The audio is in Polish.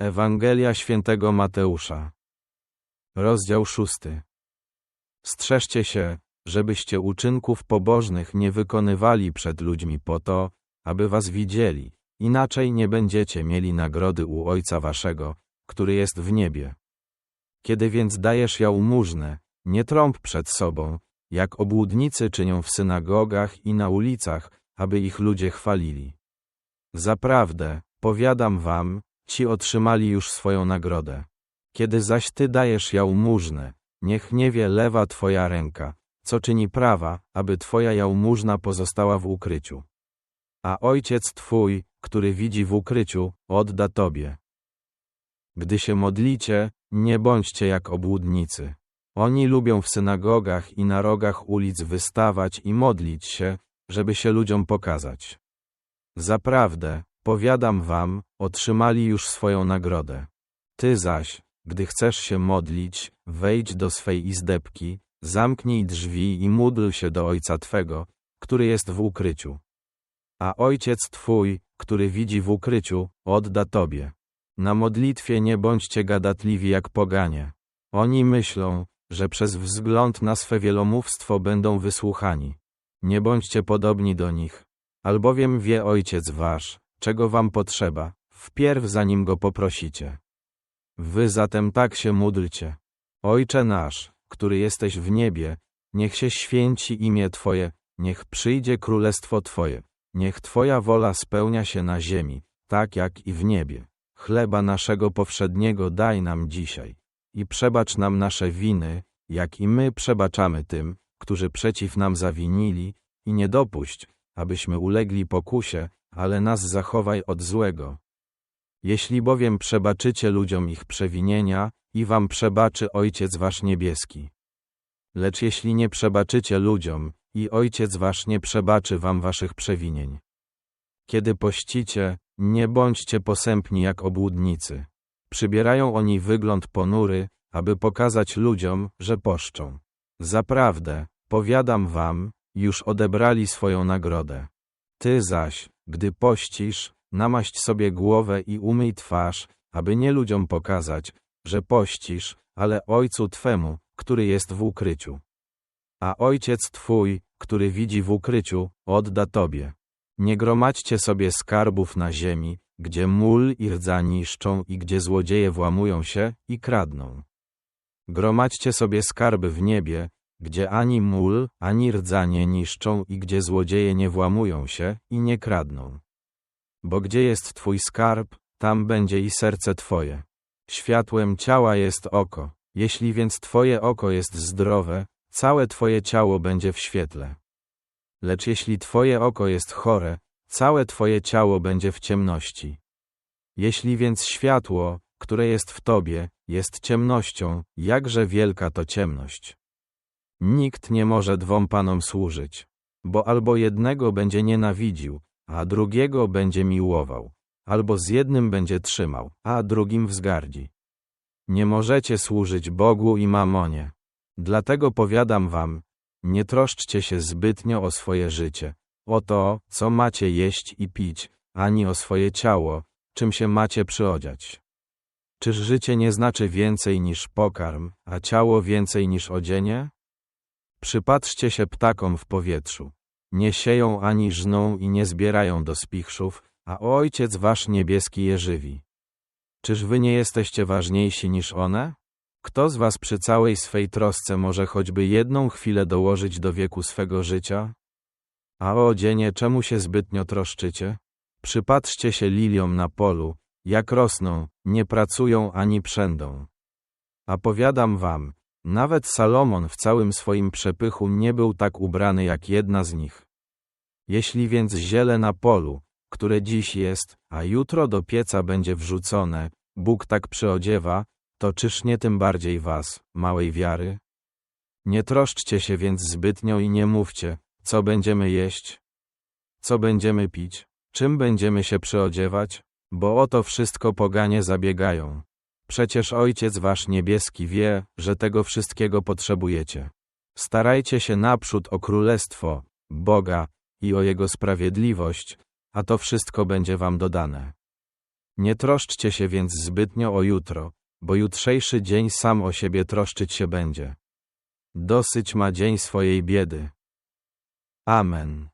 Ewangelia świętego Mateusza. Rozdział szósty. Strzeżcie się, żebyście uczynków pobożnych nie wykonywali przed ludźmi po to, aby was widzieli, inaczej nie będziecie mieli nagrody u Ojca waszego, który jest w niebie. Kiedy więc dajesz jałmużnę, nie trąb przed sobą, jak obłudnicy czynią w synagogach i na ulicach, aby ich ludzie chwalili. Zaprawdę, powiadam wam, ci otrzymali już swoją nagrodę. Kiedy zaś ty dajesz jałmużnę, niech nie wie lewa twoja ręka, co czyni prawa, aby twoja jałmużna pozostała w ukryciu. A ojciec twój, który widzi w ukryciu, odda tobie. Gdy się modlicie, nie bądźcie jak obłudnicy. Oni lubią w synagogach i na rogach ulic wystawać i modlić się, żeby się ludziom pokazać. Zaprawdę, powiadam wam, otrzymali już swoją nagrodę. Ty zaś, gdy chcesz się modlić, wejdź do swej izdebki, zamknij drzwi i módl się do Ojca Twego, który jest w ukryciu. A Ojciec Twój, który widzi w ukryciu, odda Tobie. Na modlitwie nie bądźcie gadatliwi jak poganie. Oni myślą, że przez wzgląd na swe wielomówstwo będą wysłuchani. Nie bądźcie podobni do nich, albowiem wie Ojciec Wasz, czego Wam potrzeba, wpierw zanim Go poprosicie. Wy zatem tak się módlcie. Ojcze nasz, który jesteś w niebie, niech się święci imię Twoje, niech przyjdzie królestwo Twoje, niech Twoja wola spełnia się na ziemi, tak jak i w niebie. Chleba naszego powszedniego daj nam dzisiaj i przebacz nam nasze winy, jak i my przebaczamy tym, którzy przeciw nam zawinili, i nie dopuść, abyśmy ulegli pokusie, ale nas zachowaj od złego. Jeśli bowiem przebaczycie ludziom ich przewinienia, i wam przebaczy Ojciec wasz niebieski. Lecz jeśli nie przebaczycie ludziom, i Ojciec wasz nie przebaczy wam waszych przewinień. Kiedy pościcie, nie bądźcie posępni jak obłudnicy. Przybierają oni wygląd ponury, aby pokazać ludziom, że poszczą. Zaprawdę, powiadam wam, już odebrali swoją nagrodę. Ty zaś, gdy pościsz, namaść sobie głowę i umyj twarz, aby nie ludziom pokazać, że pościsz, ale Ojcu Twemu, który jest w ukryciu. A Ojciec Twój, który widzi w ukryciu, odda Tobie. Nie gromadźcie sobie skarbów na ziemi, gdzie mól i rdza niszczą i gdzie złodzieje włamują się i kradną. Gromadźcie sobie skarby w niebie, gdzie ani mól, ani rdza nie niszczą i gdzie złodzieje nie włamują się i nie kradną. Bo gdzie jest Twój skarb, tam będzie i serce Twoje. Światłem ciała jest oko, jeśli więc Twoje oko jest zdrowe, całe Twoje ciało będzie w świetle. Lecz jeśli Twoje oko jest chore, całe Twoje ciało będzie w ciemności. Jeśli więc światło, które jest w Tobie, jest ciemnością, jakże wielka to ciemność. Nikt nie może dwom panom służyć, bo albo jednego będzie nienawidził, a drugiego będzie miłował, albo z jednym będzie trzymał, a drugim wzgardzi. Nie możecie służyć Bogu i mamonie. Dlatego powiadam wam, nie troszczcie się zbytnio o swoje życie, o to, co macie jeść i pić, ani o swoje ciało, czym się macie przyodziać. Czyż życie nie znaczy więcej niż pokarm, a ciało więcej niż odzienie? Przypatrzcie się ptakom w powietrzu. Nie sieją ani żną i nie zbierają do spichrzów, a Ojciec wasz niebieski je żywi. Czyż wy nie jesteście ważniejsi niż one? Kto z was przy całej swej trosce może choćby jedną chwilę dołożyć do wieku swego życia? A o odzienie czemu się zbytnio troszczycie? Przypatrzcie się liliom na polu, jak rosną, nie pracują ani przędą. A powiadam wam, nawet Salomon w całym swoim przepychu nie był tak ubrany jak jedna z nich. Jeśli więc ziele na polu, które dziś jest, a jutro do pieca będzie wrzucone, Bóg tak przyodziewa, to czyż nie tym bardziej was, małej wiary? Nie troszczcie się więc zbytnio i nie mówcie, co będziemy jeść, co będziemy pić, czym będziemy się przyodziewać, bo o to wszystko poganie zabiegają. Przecież Ojciec Wasz Niebieski wie, że tego wszystkiego potrzebujecie. Starajcie się naprzód o Królestwo, Boga i o Jego sprawiedliwość, a to wszystko będzie Wam dodane. Nie troszczcie się więc zbytnio o jutro, bo jutrzejszy dzień sam o siebie troszczyć się będzie. Dosyć ma dzień swojej biedy. Amen.